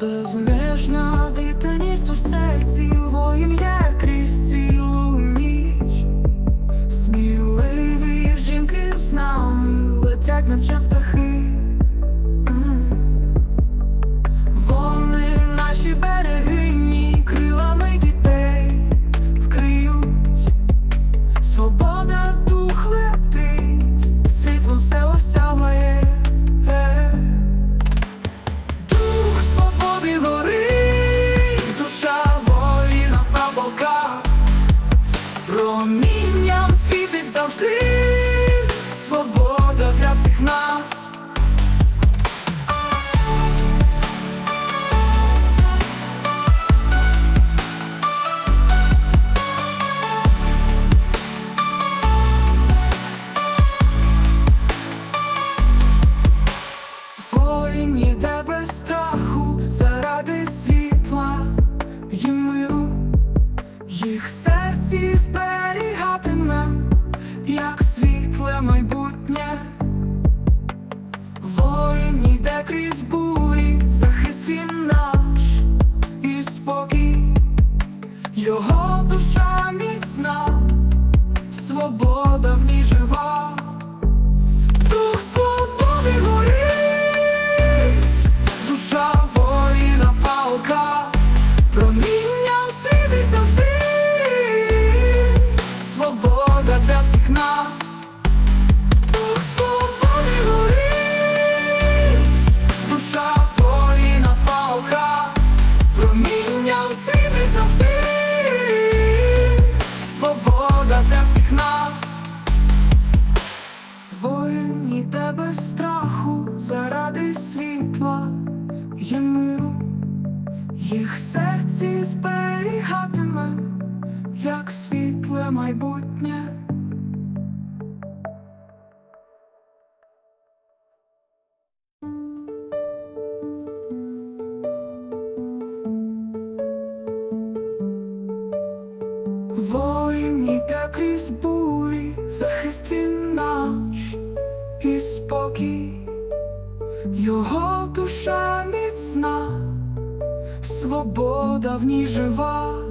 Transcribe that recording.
Безмежна відданість у серці його є Воїн іде без страху заради світла і миру, їх серці зберігатиме, Іде без страху заради світла і миру, їх серці зберігатиме, як світле майбутнє. Воїн іде крізь бурі, захист і спокій, його душа міцна, свобода в ній жива.